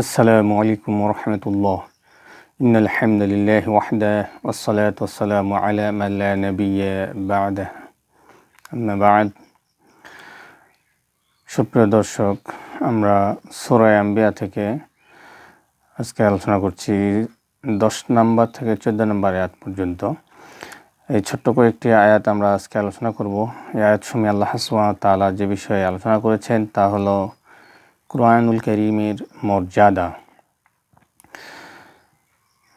আসসালামু আলাইকুম রহমতুল্লাহ। ইন আলহামদুলিল্লাহ ওয়াহদা ওসালাত ওসালাম আলা মাল্লা নবিয়া বাদ। বাদ। সুপ্রিয় দর্শক, আমরা সোরায় আম্বিয়া থেকে আজকে আলোচনা করছি দশ নাম্বার থেকে চোদ্দ নম্বর আয়াত পর্যন্ত। এই ছোট্ট কয়েকটি আয়াত আমরা আজকে আলোচনা করব। এই আয়াত সুমি আল্লাহ সুয়া তালা যে বিষয়ে আলোচনা করেছেন তা হলো কোরআনুল করিমের মর্যাদা।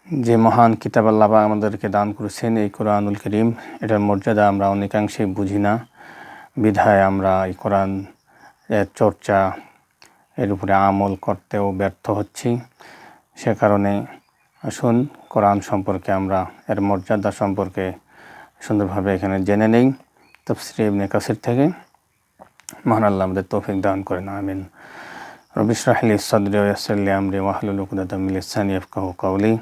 যে মহান কিতাব আল্লাহ আমাদেরকে দান করেছেন এই কোরআনুল করিম, এটার মর্যাদা আমরা অনেকাংশেই বুঝি না। বিধায় আমরা এই কোরআন এর চর্চা এর উপরে আমল করতেও ব্যর্থ হচ্ছি। সে কারণে আসুন কোরআন সম্পর্কে আমরা, এর মর্যাদা সম্পর্কে সুন্দরভাবে এখানে জেনে নেই। তফসির ইবনে কাসির থেকে। মহান আল্লাহ আমাদের তৌফিক দান করেন, আমিন। رب اشرح لي صدري ويسر لي أمري واحلل عقدة من لساني يفقه قولي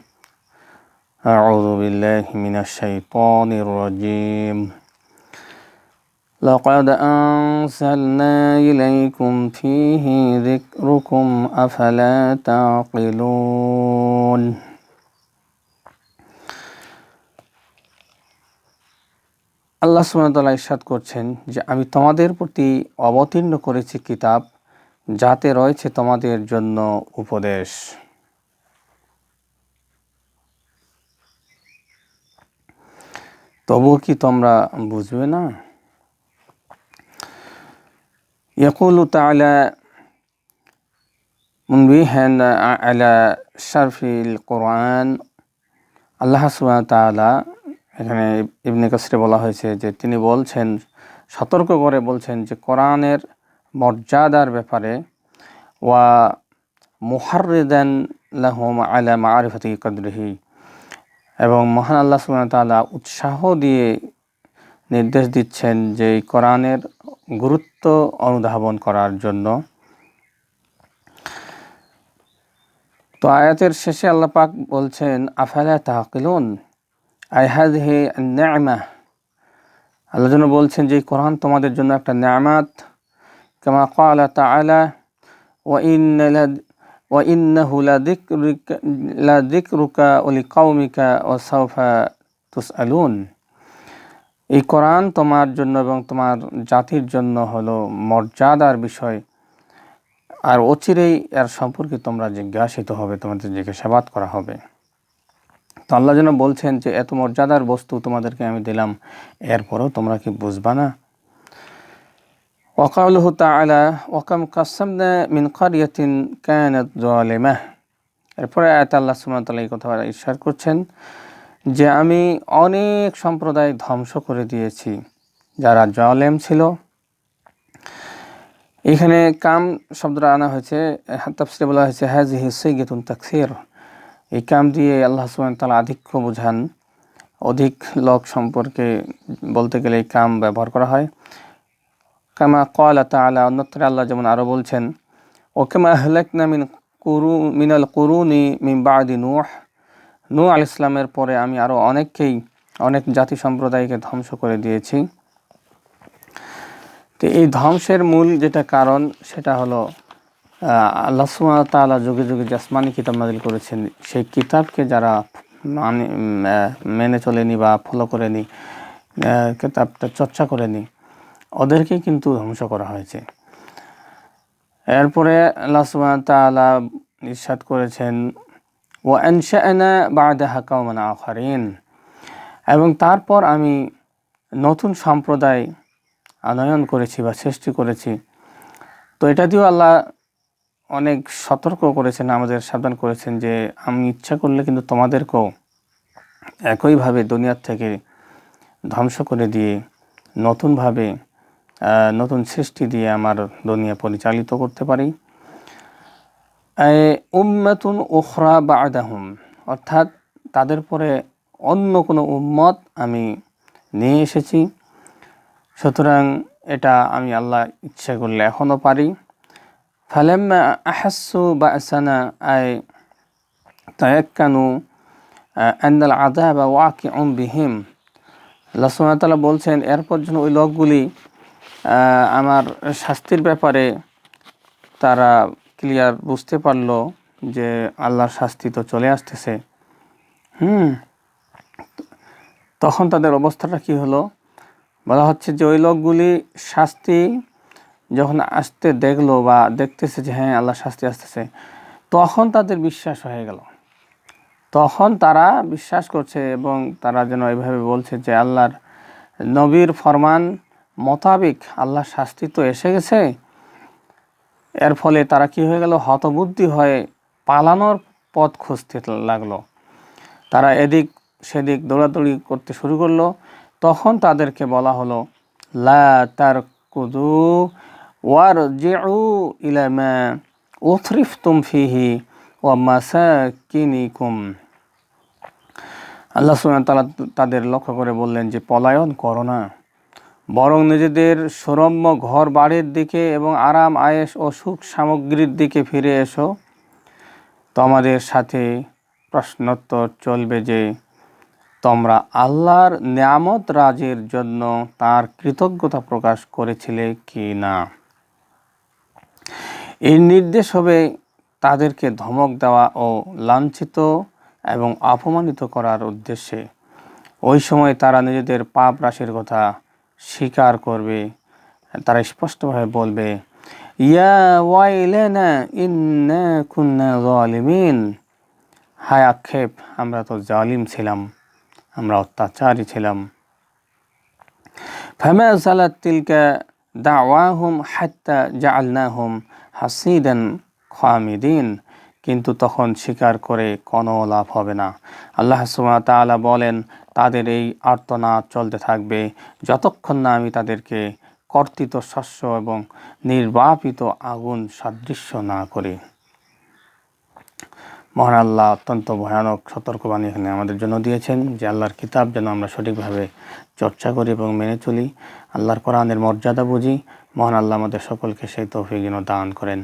أعوذ بالله من الشيطان الرجيم لقد أنزلنا إليكم فيه ذكركم أفلا تعقلون আল্লাহ সুমতলা ইরশাদ করছেন যে আমি তোমাদের প্রতি অবতীর্ণ করেছি কিতাব যাতে রয়েছে তোমাদের জন্য উপদেশ তবুও কি তোমরা বুঝবে না يقول تعالى منبيها على شرف القرآن আল্লাহ সুবহানাহু তাআলা এখানে ইবনে কাসিরে বলা হয়েছে যে তিনি বলছেন সতর্ক করে বলছেন যে কোরআনের মর্যাদার ব্যাপারে, ওয়া মুহারিদান লাহুম আলা মারিফাতি কদরিহি, এবং মহান আল্লাহ সুবহানাহু তাআলা উৎসাহ দিয়ে নির্দেশ দিচ্ছেন যে এই কোরআনের গুরুত্ব অনুধাবন করার জন্য। তো আয়াতের শেষে আল্লাহ পাক বলছেন, আফালা তাহকিলুন আইহাদ হে ন্যামা আল্লাহ যেন বলছেন যে কোরআন তোমাদের জন্য একটা ন্যামাত كما قال تعالى وإن وإنه لذكرك لذكرك ولقومك وسوف تسألون এই কোরআন তোমার জন্য এবং তোমার জাতির জন্য হলো মর্যাদার বিষয় আর অচিরেই এর সম্পর্কে তোমরা জিজ্ঞাসিত হবে তোমাদের জিজ্ঞাসাবাদ করা হবে তো আল্লাহ যেন বলছেন যে এত মর্যাদার বস্তু তোমাদেরকে আমি দিলাম এরপরও তোমরা কি বুঝবা না وقوله تعالى وكم قسمنا من قرية كانت ظالمة এরপরে আয়াত আল্লাহ সুবহানাহু তাআলা এই কথা ইরশাদ করছেন যে আমি অনেক সম্প্রদায় ধ্বংস করে দিয়েছি যারা জালেম ছিল এখানে কাম শব্দটা আনা হয়েছে তাফসিরে বলা হয়েছে হাজিহি সাইয়্যিতুন তাকসির এই কাম দিয়ে আল্লাহ সুবহানাহু তাআলা আধিক্য বোঝান অধিক লোক সম্পর্কে বলতে গেলে এই কাম ব্যবহার করা হয় কামা কলা তালা অন্যত্র আল্লাহ যেমন আরও বলছেন ওকেমা হলেকনা মিন কুরু, মিনাল কুরুনি মিন বাদি নুহ। নূ আল ইসলামের পরে আমি আরও অনেককেই, অনেক জাতি সম্প্রদায়কে ধ্বংস করে দিয়েছি। তো এই ধ্বংসের মূল যেটা কারণ, সেটা হলো আল্লাহ তালা যুগে যুগে যে আসমানি কিতাব নাজিল করেছেন, সেই কিতাবকে যারা মানে মেনে চলেনি বা ফলো করেনি কিতাবটা চর্চা করেনি ওদেরকে কিন্তু ধ্বংস করা হয়েছে। এরপরে আল্লাহ ইরশাদ করেছেন ও আনশাআনা বা'দাহা আখারিন এবং তারপর আমি নতুন সম্প্রদায় আনয়ন করেছি বা সৃষ্টি করেছি। তো এটা দিয়েও আল্লাহ অনেক সতর্ক করেছেন, আমাদের সাবধান করেছেন যে আমি ইচ্ছা করলে কিন্তু তোমাদেরকেও একইভাবে দুনিয়ার থেকে ধ্বংস করে দিয়ে নতুনভাবে নতুন সৃষ্টি দিয়ে আমার দুনিয়া পরিচালিত করতে পারি। উম্মাতুন ওখরা বা আদাহুম অর্থাৎ তাদের পরে অন্য কোনো উম্মত আমি নিয়ে এসেছি। সুতরাং এটা আমি আল্লাহ ইচ্ছা করলে এখনও পারি। ফালেম্মা আহাসু বা আসানা আয় তায়াক্কানু আন্দাল আদা বা ওয়াকি উম বিহিম। আল্লাহ সুমতাল্লাহ বলছেন, এরপর যেন ওই লোকগুলি আমার শাস্তির ব্যাপারে তারা ক্লিয়ার বুঝতে পারল যে আল্লাহর শাস্তি তো চলে আসতেছে। হুম, তখন তাদের অবস্থাটা কি হলো? বলা হচ্ছে যে ওই লোকগুলি শাস্তি যখন আসতে দেখল বা দেখতেছে যে হ্যাঁ আল্লাহ শাস্তি আসতেছে, তখন তাদের বিশ্বাস হয়ে গেল। তখন তারা বিশ্বাস করছে এবং তারা যেন এইভাবে বলছে যে আল্লাহর নবীর ফরমান মোতাবিক আল্লাহ শাস্তি তো এসে গেছে। এর ফলে তারা কি হয়ে গেল? হতবুদ্ধি হয়ে পালানোর পথ খুঁজতে লাগল। তারা এদিক সেদিক দৌড়াদৌড়ি করতে শুরু করল। তখন তাদেরকে বলা হলো আল্লাহ তাদের লক্ষ্য করে বললেন যে, পলায়ন করো না। বরং নিজেদের সৌরম্য ঘর বাড়ির দিকে এবং আরাম আয়েস ও সুখ সামগ্রীর দিকে ফিরে এসো। তোমাদের সাথে প্রশ্নোত্তর চলবে যে, তোমরা আল্লাহর নিয়ামত রাজের জন্য তার কৃতজ্ঞতা প্রকাশ করেছিলে কি না? এই নির্দেশ হবে তাদেরকে ধমক দেওয়া ও লাঞ্ছিত এবং অপমানিত করার উদ্দেশ্যে। ওই সময় তারা নিজেদের পাপ রাশির কথা স্বীকার করবে, তারা স্পষ্টভাবে বলবে, ইয়া হায় আক্ষেপ, আমরা তো জালিম ছিলাম, আমরা অত্যাচারী ছিলাম। ফামা জালাত তিলকা দাওয়াহুম হাত্তা জাআলনাহুম হাসিদান খামিদিন। কিন্তু তখন স্বীকার করে কোনো লাভ হবে না। আল্লাহ তাআলা বলেন, তাদের এই আর্তনাদ চলতে থাকবে। যতক্ষণ না আমি তাদেরকে কর্তিত শস্য এবং নির্বাপিত আগুন সাদৃশ্য না করি। মহান আল্লাহ অত্যন্ত ভয়ানক সতর্কবাণী এখানে আমাদের জন্য দিয়েছেন যে আল্লাহর কিতাব যেন আমরা সঠিকভাবে চর্চা করি এবং মেনে চলি। আল্লাহর কোরআনের মর্যাদা বুঝি। মহান আল্লাহ আমাদের সকলকে সেই তৌফিক যেন দান করেন।